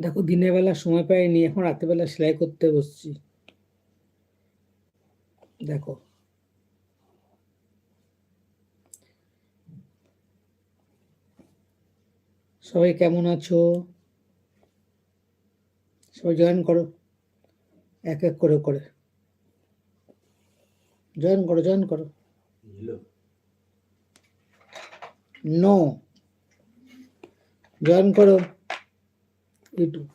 দেখো দিনের বেলা সময় পাইনি এখন রাত্রেবেলা সেলাই করতে বসছি। দেখো। সবাই কেমন আছো? সবাই জয়েন করো। এক এক করে করে। জয়েন করো জয়েন করো। নো জয়েন করো। ইউটিউব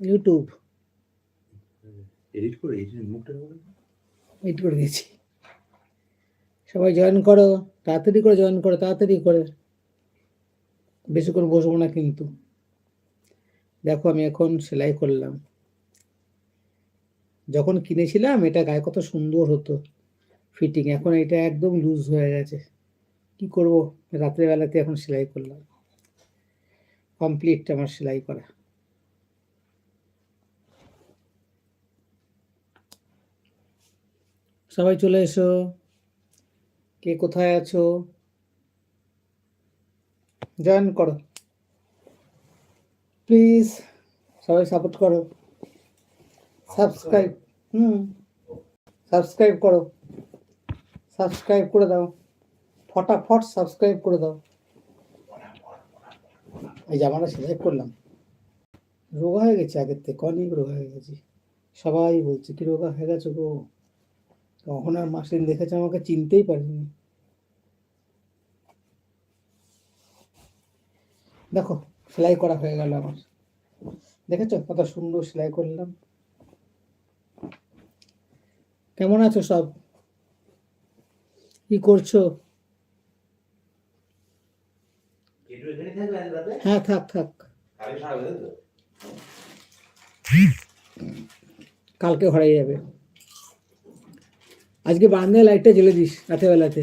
ইউটিউব এডিট করে মুখটা এডিট করে দিয়েছি। সবাই জয়েন করো তাড়াতাড়ি করে জয়েন করো তাড়াতাড়ি করে। বেশি করে বসবো না কিন্তু। দেখো আমি এখন সেলাই করলাম। যখন কিনেছিলাম এটা গায়ে কত সুন্দর হতো। ফিটিং এখন এটা একদম লুজ হয়ে গেছে। কি করব? রাত্রেবেলাতে এখন সেলাই করলাম। কমপ্লিট আমার সেলাই করা। সবাই চলে এসো। কে কোথায় আছো? জয়েন করো। প্লিজ, সবাই সাপোর্ট করো। সাবস্ক্রাইব, হুম, সাবস্ক্রাইব করো। সাবস্ক্রাইব করে দাও। ফটাফট সাবস্ক্রাইব করে দাও। এই জামাটা সেলাই করলাম। রোগা হয়ে গেছে আগের থেকে, অনেক রোগা হয়ে গেছি। সবাই বলছে, কি রোগা হয়ে গেছে গো? তখন আর মাসিন দেখেছে আমাকে, চিনতেই পারিনি। দেখো, সেলাই করা হয়ে গেল আমার। দেখেছ কত সুন্দর সেলাই করলাম। কেমন আছো সব? কি করছ কেটু এখানে থাকবে আজ রাতে হ্যাঁ থাক থাক। কালকে তো ঘরে যাবে। আজকে বারান্দায় লাইটটা জ্বেলে দিস রাতের বেলাতে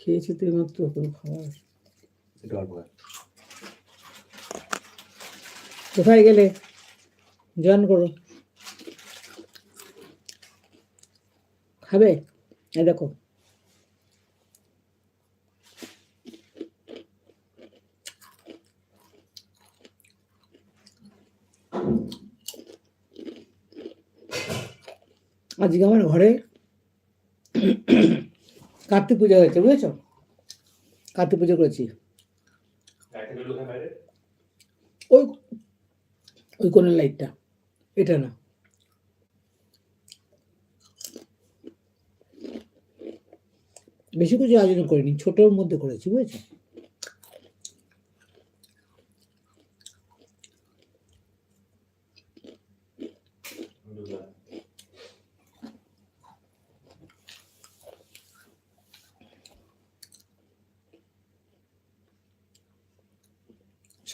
খেয়েছি তুই মাত্র কোনো খাবার কোথায় গেলে? জয়েন করো। খাবে? এই দেখো। আজকে আমার ঘরে কার্তিক পূজা হয়েছে, বুঝেছ? কার্তিক পুজো করেছি? ওই ওই কোণের লাইটটা, এটা না। বেশি কিছু আয়োজন করিনি, ছোটোর মধ্যে করেছি, বুঝেছ?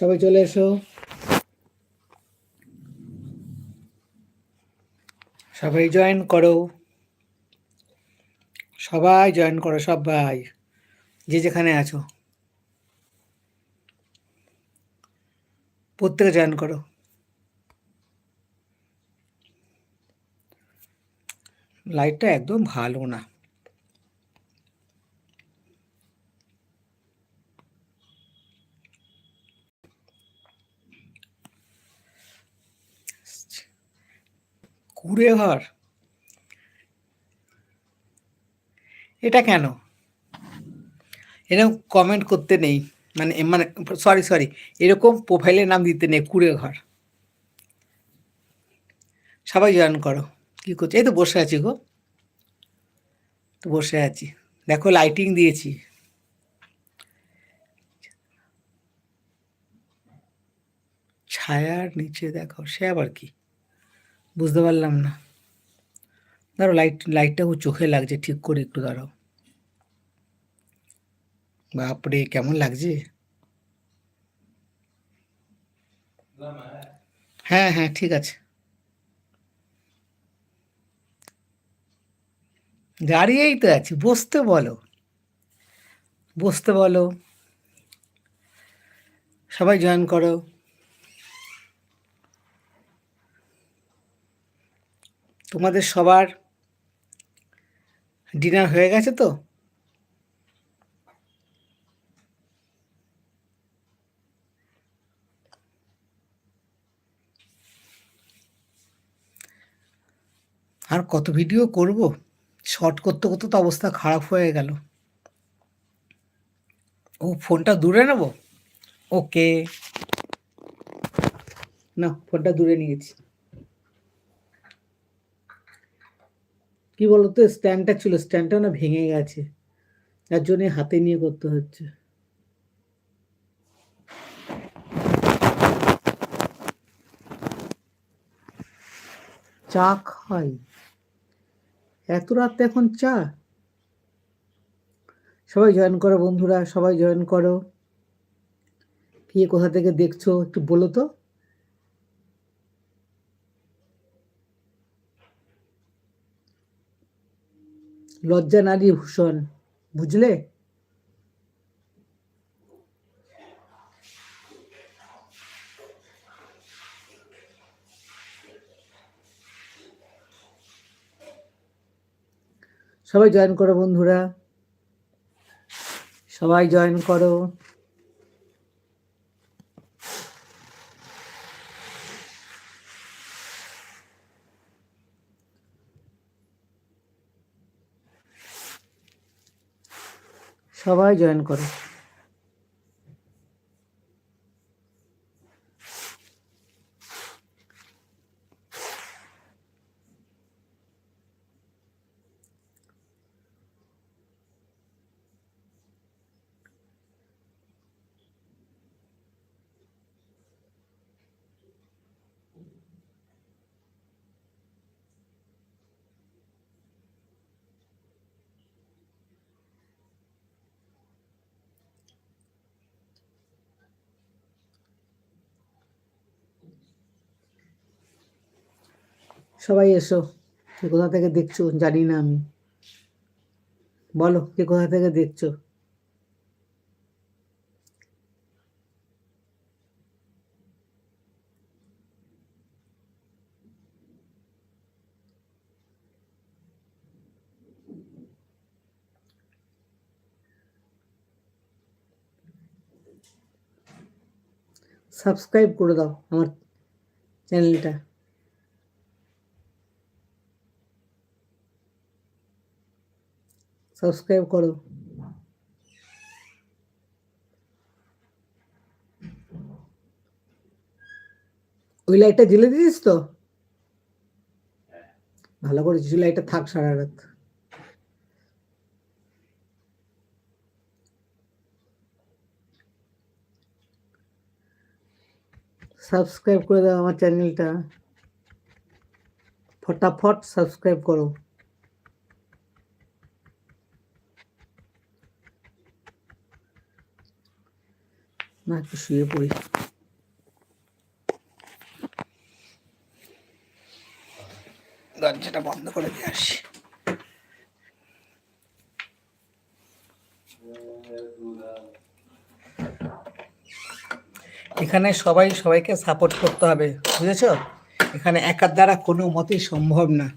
সবাই চলে এসো। সবাই জয়েন করো। সবাই জয়েন করো, সবাই, যে যেখানে আছো। প্রত্যেকে জয়েন করো। লাইটটা একদম ভালো না। কুড়ে ঘর এটা কেন? এরকম কমেন্ট করতে নেই। মানে মানে সরি সরি এরকম প্রোফাইলের নাম দিতে নেই কুড়ে ঘর সবাই জয়েন করো। কী করছ? এই তো বসে আছি গো। তো বসে আছি। দেখো লাইটিং দিয়েছি। ছায়ার নিচে দেখো, সে আবার কি? বুঝতে পারলাম না। দাঁড়ো লাইট লাইটটা খুব চোখে লাগছে, ঠিক করে একটু দাঁড়াও। বাপরে, কেমন লাগছে? হ্যাঁ হ্যাঁ ঠিক আছে। দাঁড়িয়েই তো আছি, বসতে বলো। বসতে বলো। সবাই জয়েন করো। তোমাদের সবার ডিনার হয়ে গেছে তো? আর কত ভিডিও করব? শর্ট করতে করতে তো অবস্থা খারাপ হয়ে গেল। ও, ফোনটা দূরে নেব? ওকে না, ফোনটা দূরে নিয়েছি কি বলতো স্ট্যান্ডটা ছিল স্ট্যান্ডটা না ভেঙে গেছে। তার জন্য হাতে নিয়ে করতে হচ্ছে। চা খাই। এত রাত এখন চা? সবাই জয়েন করো বন্ধুরা, সবাই জয়েন করো। কে কোথা থেকে দেখছ একটু বলো তো। লজ্জা নারী ভূষণ বুঝলে? সবাই জয়েন করো বন্ধুরা। সবাই জয়েন করো। সবাই জয়েন করো। সবাই এসো কে কোথা থেকে দেখছ জানি না আমি। বলো কে কোথা থেকে দেখছ? সাবস্ক্রাইব করে দাও আমার চ্যানেলটা। সাবস্ক্রাইব করো। ওই লাইটটা জ্বেলে দিয়েছিস তো? ভালো করেছিস ওই লাইটটা থাক সারা রাত। সাবস্ক্রাইব করে দাও আমার চ্যানেলটা। ফটাফট সাবস্ক্রাইব করো। না, একটু শুয়ে পড়ি। দরজাটা বন্ধ করে দিয়ে আসি। এখানে সবাই, সবাইকে সাপোর্ট করতে হবে, বুঝেছ? এখানে একার দ্বারা কোনো মতেই সম্ভব না।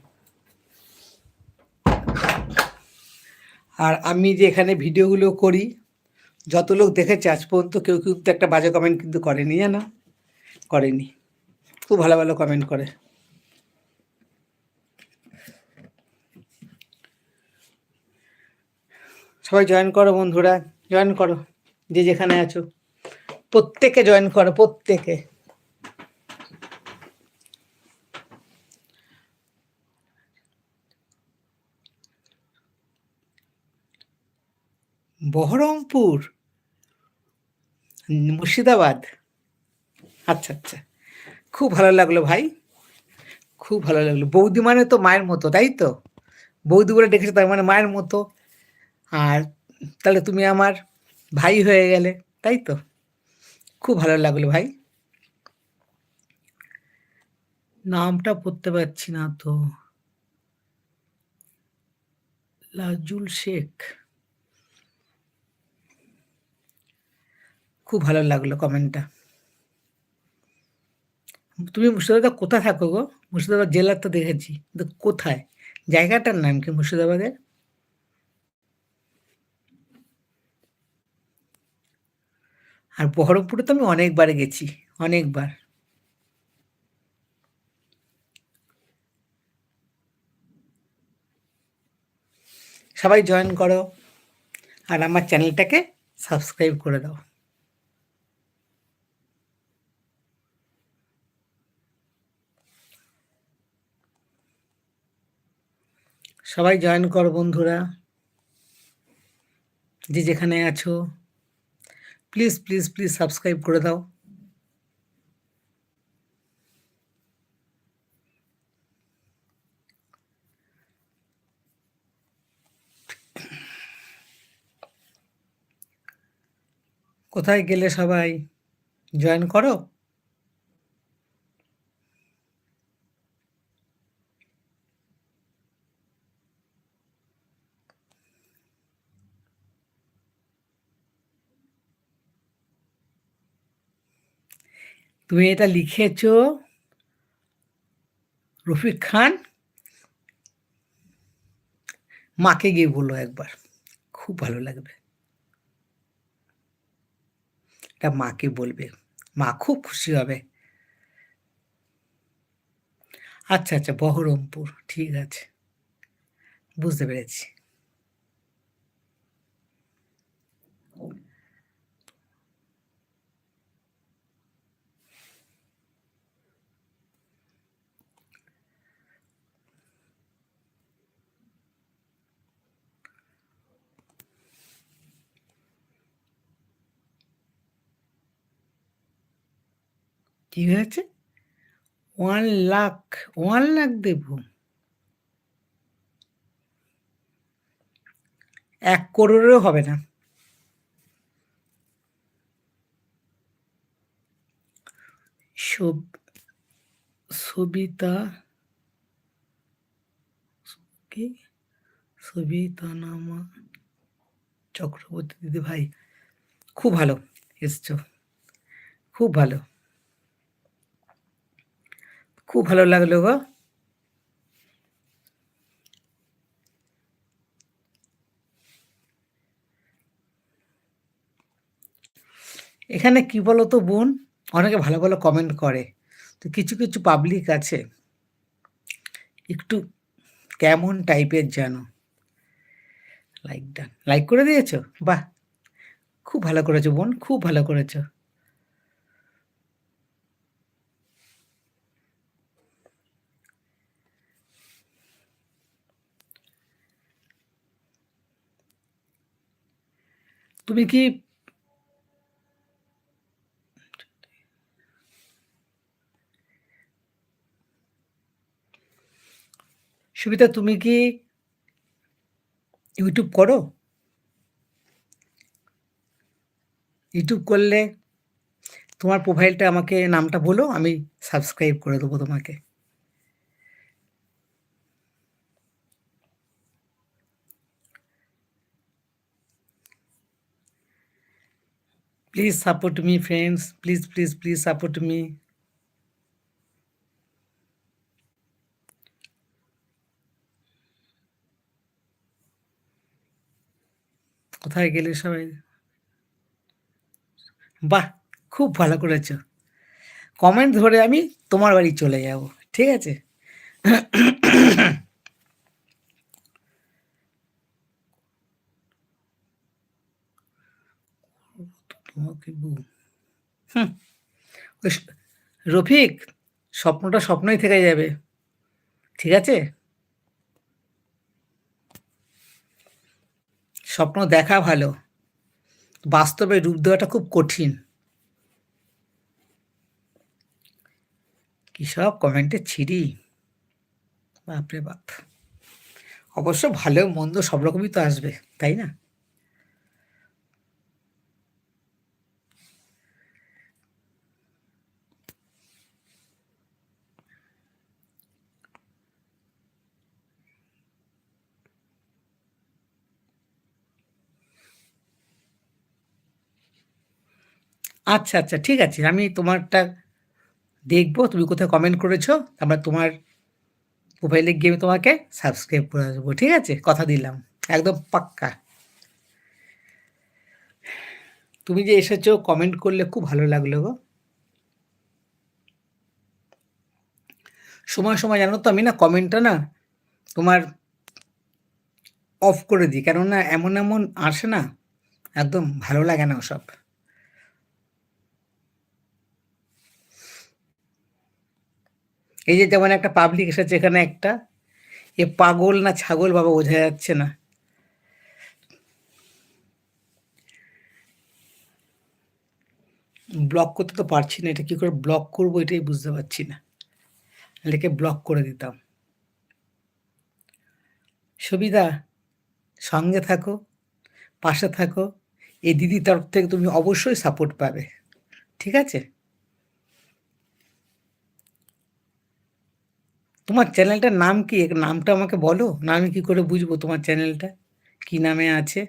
আর আমি যে এখানে ভিডিওগুলো করি যত লোক দেখেছে আজ পর্যন্ত কেউ কিন্তু একটা বাজে কমেন্ট কিন্তু করেনি, জানো? করেনি। খুব ভালো ভালো কমেন্ট করে। সবাই জয়েন করো বন্ধুরা জয়েন করো, যে যেখানে আছো। প্রত্যেকে জয়েন করো, প্রত্যেকে। বহরমপুর। মুর্শিদাবাদ? আচ্ছা আচ্ছা। খুব ভালো লাগল ভাই। খুব ভালো লাগল। বৌদি মানে তো মায়ের মতো, তাই তো? বৌদি বলে ডেকেছো, তার মানে মায়ের মতো। আর তাহলে তুমি আমার ভাই হয়ে গেলে, তাই তো? খুব ভালো লাগল ভাই। নামটা পড়তে পারছি না তো। লাজুল শেখ। খুব ভালো লাগল কমেন্টটা তুমি মুর্শিদাবাদ কোথায় থাকো গো? মুর্শিদাবাদ জেলার তো দেখেছি কোথায়? জায়গাটার নাম কি মুর্শিদাবাদের? আর বহরমপুরে তো আমি অনেকবার গেছি, অনেকবার। সবাই জয়েন করো, আর আমার চ্যানেলটাকে সাবস্ক্রাইব করে দাও। সবাই জয়েন করো বন্ধুরা। যে যেখানে আছো প্লিজ প্লিজ প্লিজ সাবস্ক্রাইব করে দাও। কোথায় গেলে সবাই জয়েন করো? তুমি এটা লিখেছো রফিক খান? মাকে গিয়ে বলো একবার, খুব ভালো লাগবে। এটা মাকে বলবে, মা খুব খুশি হবে। আচ্ছা আচ্ছা বহরমপুর, ঠিক আছে, বুঝতে পেরেছি। কি হয়েছে? ওয়ান লাখ ওয়ান লাখ দেব এক করোড়েরও হবে না। সবিতা কি? সবিতা নামা চক্রবর্তী দিদি ভাই, খুব ভালো এসছো। খুব ভালো। খুব ভালো লাগল গো। এখানে কি বলো তো বোন? অনেকে ভালো ভালো কমেন্ট করে। তো কিছু কিছু পাবলিক আছে। একটু কেমন টাইপের জানো লাইক ডান লাইক করে দিয়েছ? বাহ! খুব ভালো করেছ বোন, খুব ভালো করেছ। তুমি কি সুবিধা তুমি কি ইউটিউব করো? ইউটিউব করলে তোমার প্রোফাইলটা আমাকে নামটা বলো, আমি সাবস্ক্রাইব করে দেবো তোমাকে। Please support me friends please please please support me কোথায় গেলে সবাই? বাহ, খুব ভালো করেছ। কমেন্ট ধরে আমি তোমার বাড়ি চলে যাব, ঠিক আছে তোমাকে বউ হুম ওই স- রফিক, স্বপ্নটা স্বপ্নই থেকে যাবে। ঠিক আছে? স্বপ্ন দেখা ভালো। বাস্তবে রূপ দেওয়াটা খুব কঠিন। কি সব কমেন্টে ছিড়ি বাপরে বাপ। অবশ্য ভালো, মন্দ সব রকমই তো আসবে, তাই না? আচ্ছা আচ্ছা ঠিক আছে। আমি তোমারটা দেখব, তুমি কোথায় কমেন্ট করেছ। তারপর তোমার প্রোফাইলে গিয়ে আমি তোমাকে সাবস্ক্রাইব করে দেবো, ঠিক আছে? কথা দিলাম, একদম পাক্কা। তুমি যে এসেছ কমেন্ট করলে খুব ভালো লাগল গো। সময় সময় জানো তো, আমি না কমেন্টটা না তোমার অফ করে দিই। কেননা এমন এমন আসে না, একদম ভালো লাগে না ওসব। এই যে যেমন একটা পাবলিক এসেছে এখানে একটা, এ পাগল না ছাগল বাবা বোঝা যাচ্ছে না। ব্লক করতে তো পারছি না, এটা কি করে ব্লক করব এটাই বুঝতে পারছি না। এটাকে ব্লক করে দিতাম। সুবিধা, সঙ্গে থাকো, পাশে থাকো, এই দিদির তরফ থেকে তুমি অবশ্যই সাপোর্ট পাবে। ঠিক আছে? তোমার চ্যানেলটার নাম কি? নামটা আমাকে বলো। না, আমি কি করে বুঝব তোমার চ্যানেলটা? কি নামে আছে?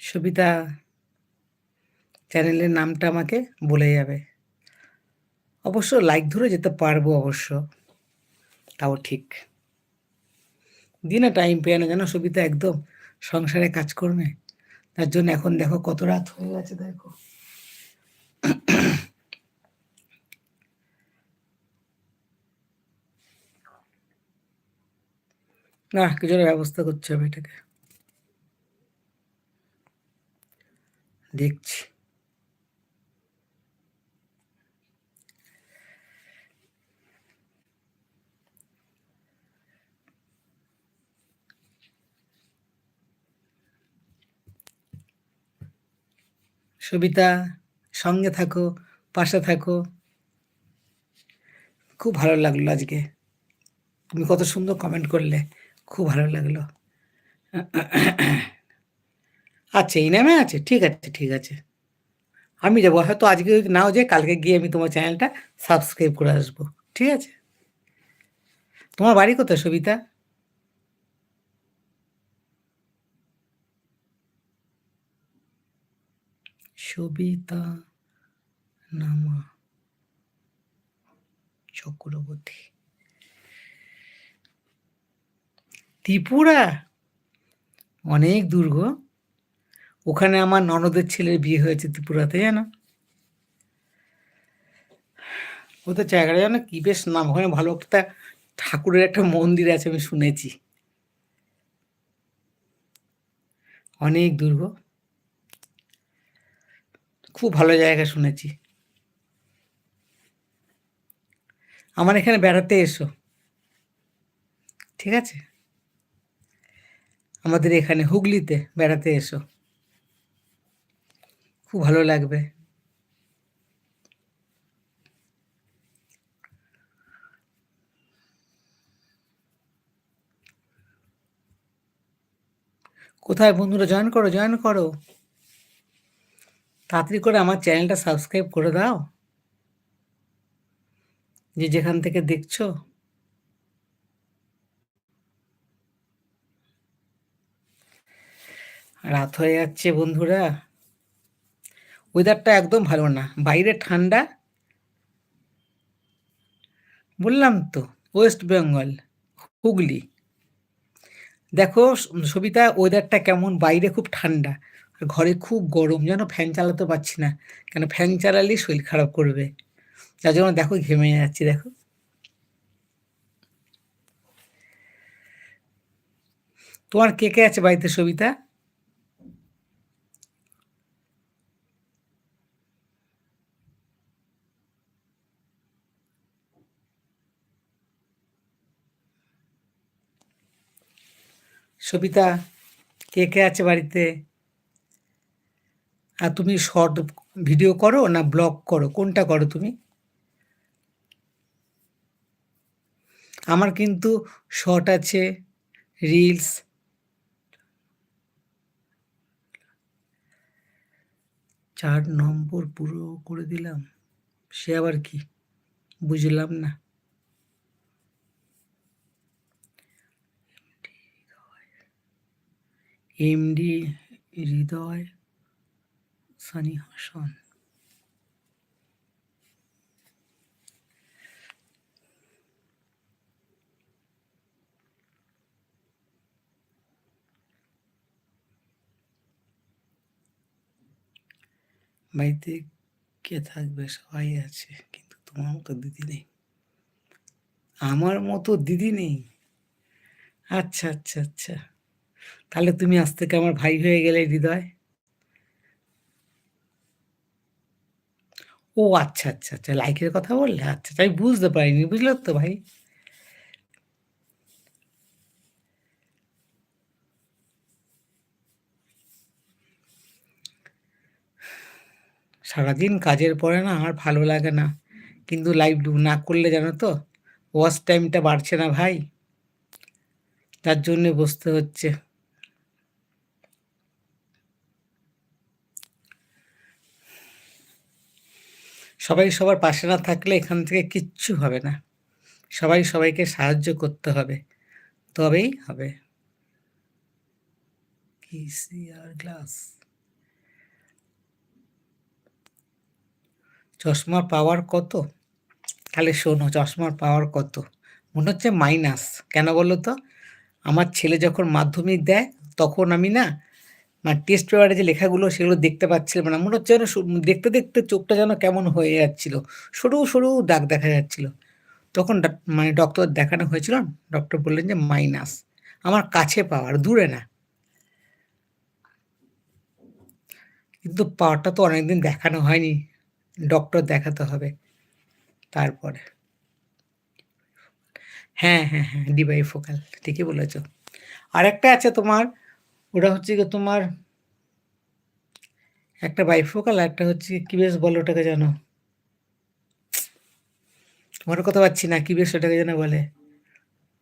সুবিধা চ্যানেলের নামটা আমাকে বলে যাবে। অবশ্য লাইক ধরে যেতে পারব অবশ্য। তাও ঠিক। দিনে টাইম পেয়ে না জানো সবিতা একদম সংসারে কাজ কাজকর্মে। তার জন্য এখন দেখো কত রাত হয়ে গেছে, দেখো। না কিছু ব্যবস্থা করতে হবে এটাকে? দেখছি। সবিতা সঙ্গে থাকো, পাশে থাকো। খুব ভালো লাগল আজকে। তুমি কত সুন্দর কমেন্ট করলে, খুব ভালো লাগল। আচ্ছা এই নামে আছে? ঠিক আছে ঠিক আছে। আমি যাব, হয়তো আজকে নাও যাই কালকে গিয়ে আমি তোমার চ্যানেলটা সাবস্ক্রাইব করে আসব। ঠিক আছে? তোমার বাড়ি কোথায় সবিতা সবিতা নামা চক্রবর্তী। ত্রিপুরা? অনেক দুর্গ ওখানে আমার ননদের ছেলের বিয়ে হয়েছে ত্রিপুরাতে, জানো? ওদের জায়গাটা জানো কি? বেশ নাম ওখানে ভালো একটা ঠাকুরের একটা মন্দির আছে আমি শুনেছি। অনেক দুর্গ খুব ভালো জায়গা শুনেছি। আমার এখানে বেড়াতে এসো। ঠিক আছে? আমাদের এখানে হুগলিতে বেড়াতে এসো। খুব ভালো লাগবে। কোথায় বন্ধুরা, জয়েন করো জয়েন করো। তাড়াতাড়ি করে আমার চ্যানেলটা সাবস্ক্রাইব করে দাও। যে যেখান থেকে দেখছ। রাত হয়ে যাচ্ছে বন্ধুরা। ওয়েদারটা একদম ভালো না, বাইরে ঠান্ডা। বললাম তো ওয়েস্ট বেঙ্গল হুগলি। দেখো সবিতা ওয়েদারটা কেমন? বাইরে খুব ঠান্ডা। ঘরে খুব গরম, যেন ফ্যান চালাতে পারছি না। কেন ফ্যান চালালেই শরীর খারাপ করবে। যার জন্য দেখো ঘেমে যাচ্ছি, দেখো। তোমার কে কে আছে বাড়িতে, সবিতা? সবিতা, কে কে আছে বাড়িতে? তুমি শর্ট ভিডিও করো না ব্লগ করো? কোনটা করো তুমি? আমার কিন্তু শর্ট আছে, রিলস। চার নম্বর পুরো করে দিলাম। সে আবার কি? বুঝলাম না। এমডি হৃদয়। সানি হাসান বাড়িতে কে থাকবে? সবাই আছে, কিন্তু তোমার মতো দিদি নেই। আমার মতো দিদি নেই? আচ্ছা আচ্ছা আচ্ছা। তাহলে তুমি আজ থেকে আমার ভাই হয়ে গেলে হৃদয়। ও আচ্ছা আচ্ছা আচ্ছা লাইকের কথা বললে? আচ্ছা আচ্ছা, আমি বুঝতে পারিনি বুঝলে তো ভাই? সারাদিন কাজের পরে না আর ভালো লাগে না কিন্তু লাইভ না করলে জানো তো ওয়াচ টাইমটা বাড়ছে না ভাই। তার জন্যে বসতে হচ্ছে। সবাই সবার পাশে না থাকলে এখান থেকে কিচ্ছু হবে না। সবাই সবাইকে সাহায্য করতে হবে। তবেই হবে। গ্লাস। চশমার পাওয়ার কত? তাহলে শোনো, চশমার পাওয়ার কত? মনে হচ্ছে মাইনাস। কেন বলো তো? আমার ছেলে যখন মাধ্যমিক দেয়, তখন আমি না মানে টেস্ট পেপারে যে লেখাগুলো সেগুলো দেখতে পাচ্ছিলাম না মনে হচ্ছে যেন দেখতে দেখতে চোখটা যেন কেমন হয়ে যাচ্ছিল। সরু সরু দাগ দেখা যাচ্ছিল। তখন মানে ডক্টর দেখানো হয়েছিল ডক্টর বললেন যে মাইনাস আমার কাছে পাওয়ার দূরে না। কিন্তু পাওয়ারটা তো অনেকদিন দেখানো হয়নি ডক্টর দেখাতে হবে তারপরে। হ্যাঁ হ্যাঁ হ্যাঁ ডিবাই ফোকাল ঠিকই বলেছ। আর একটা আছে তোমার ওটা হচ্ছে গিয়ে তোমার একটা বাইফোকাল একটা হচ্ছে কি বেশ বলো, ওটাকে জানো তোমার কথা পাচ্ছি না কি বেশ ওটাকে যেন বলে।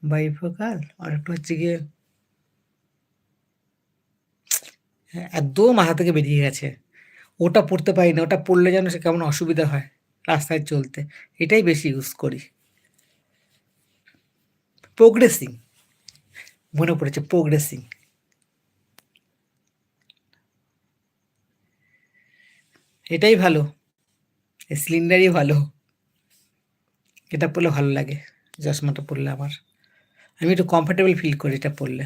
বাইফোকাল আর একটা হচ্ছে গিয়ে একদম মাথা থেকে বেরিয়ে গেছে। ওটা পড়তে পারি না, ওটা পড়লে যেন সে কেমন অসুবিধা হয় রাস্তায় চলতে। এটাই বেশি ইউজ করি। প্রোগ্রেসিং মনে পড়েছে প্রোগ্রেসিং এটাই ভালো। সিলিন্ডারই ভালো। এটা পরলে ভালো লাগে, চশমাটা পরলে আমার। আমি একটু কমফোর্টেবল ফিল করি এটা পরলে।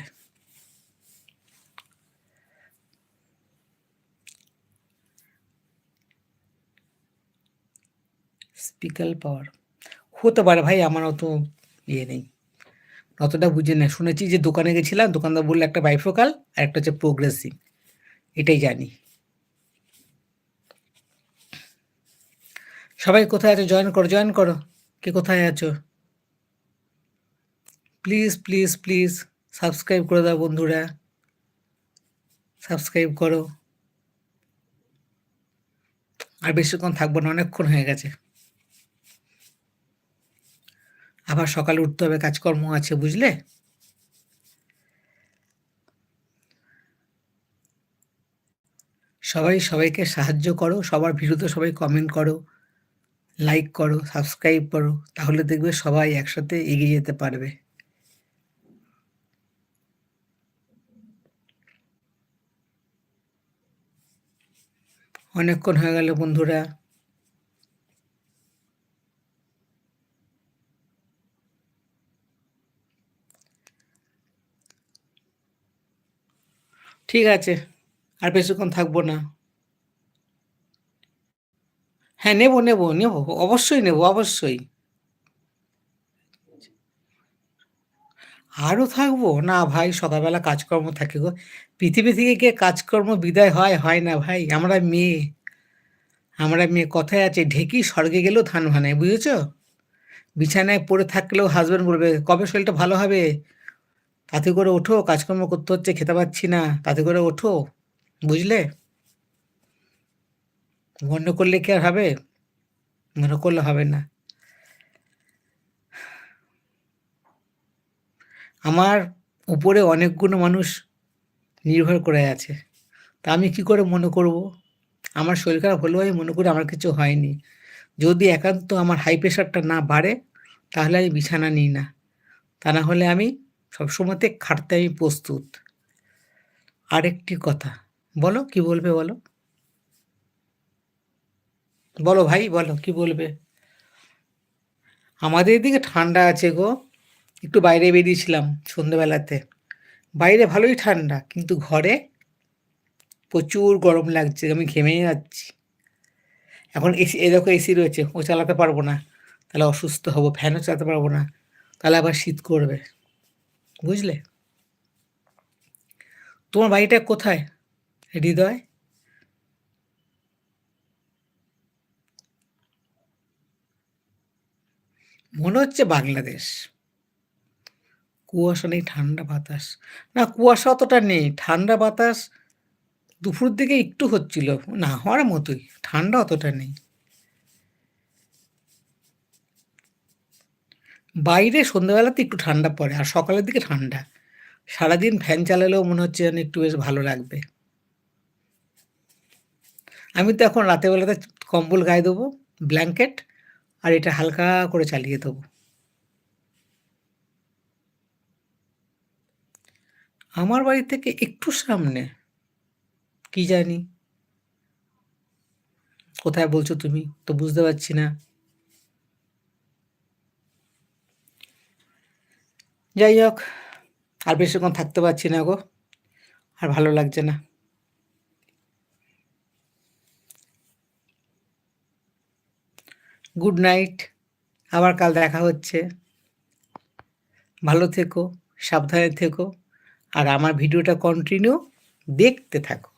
স্পিকার পাওয়ার হতে পারে ভাই, আমার অত ইয়ে নেই। অতটা বুঝে নেই শুনেছি যে দোকানে গেছিলাম, দোকানদার বলল একটা বাইফোকাল আর একটা হচ্ছে প্রোগ্রেসিভ এটাই জানি। সবাই কোথায় আছো? জয়েন করো জয়েন করো। কে কোথায় আছো? প্লিজ প্লিজ প্লিজ সাবস্ক্রাইব করে দাও বন্ধুরা। সাবস্ক্রাইব করো। আর বেশিক্ষণ থাকব না, অনেকক্ষণ হয়ে গেছে। আবার সকালে উঠতে হবে, কাজকর্ম আছে, বুঝলে? সবাই সবাইকে সাহায্য করো, সবার ভিডিওতে সবাই কমেন্ট করো। লাইক করো সাবস্ক্রাইব করো, তাহলে দেখবে সবাই একসাথে এগিয়ে যেতে পারবে। অনেকক্ষণ হয়ে গেল বন্ধুরা। ঠিক আছে, আর বেশিক্ষণ থাকব না। হ্যাঁ নেব নেব নেব, অবশ্যই নেব, অবশ্যই। আরও থাকব? না ভাই সকালবেলা কাজকর্ম থাকে গো। পৃথিবী থেকে গিয়ে কাজকর্ম বিদায় হয় হয় না ভাই? আমরা মেয়ে। আমরা মেয়ে কথায় আছে, ঢেকি স্বর্গে গেলেও ধান ভানায় বুঝেছ? বিছানায় পড়ে থাকলেও হাজব্যান্ড বলবে, কবে শরীরটা ভালো হবে? তাতে করে ওঠো, কাজকর্ম করতে হচ্ছে, খেতে পাচ্ছি না, তাতে করে ওঠো, বুঝলে? মনে করলে কি আর হবে? মনে করলে হবে না। আমার উপরে অনেকগুলো মানুষ নির্ভর করে আছে। তা আমি কি করে মনে করব? আমার শরীর খারাপ হলেও আমি মনে করি আমার কিছু হয়নি। যদি একান্ত আমার হাই প্রেশারটা না বাড়ে, তাহলে আমি বিছানা নিই না। তা না হলে আমি সবসময়তে খাটতে আমি প্রস্তুত। আরেকটি কথা, বলো কি বলবে বলো? বলো ভাই, বলো, কি বলবে? আমাদের এদিকে ঠান্ডা আছে গো। একটু বাইরে বেরিয়েছিলাম সন্ধ্যেবেলাতে বাইরে ভালোই ঠান্ডা, কিন্তু ঘরে প্রচুর গরম লাগছে, আমি ঘেমে যাচ্ছি। এখন এসি দেখো এসি রয়েছে, ও চালাতে পারব না। তাহলে অসুস্থ হব, ফ্যানও চালাতে পারব না। তাহলে আবার শীত করবে, বুঝলে? তোমার বাড়িটা কোথায়? হৃদয়? মনে হচ্ছে বাংলাদেশ। কুয়াশা নেই, ঠান্ডা বাতাস। না, কুয়াশা অতটা নেই, ঠান্ডা বাতাস দুপুর দিকে একটু হচ্ছিল, না হওয়ার মতোই, ঠান্ডা অতটা নেই। বাইরে সন্ধ্যাবেলাতে একটু ঠান্ডা পড়ে, আর সকালের দিকে ঠান্ডা। সারাদিন ফ্যান চালালেও মনে হচ্ছে যেন একটু বেশ ভালো লাগবে। আমি তো এখন রাতের বেলাতে কম্বল গায়ে দেবো, ব্ল্যাঙ্কেট আর এটা হালকা করে চালিয়ে দেবো। আমার বাড়ি থেকে একটু সামনে, কি জানি? কোথায় বলছো তুমি? তো বুঝতে পারছি না। যাই হোক, আর বেশিক্ষণ থাকতে পারছি না গো, আর ভালো লাগছে না। গুড নাইট, আবার কাল দেখা হচ্ছে। ভালো থেকো, সাবধানে থেকো, আর আমার ভিডিওটা কন্টিনিউ দেখতে থাকো।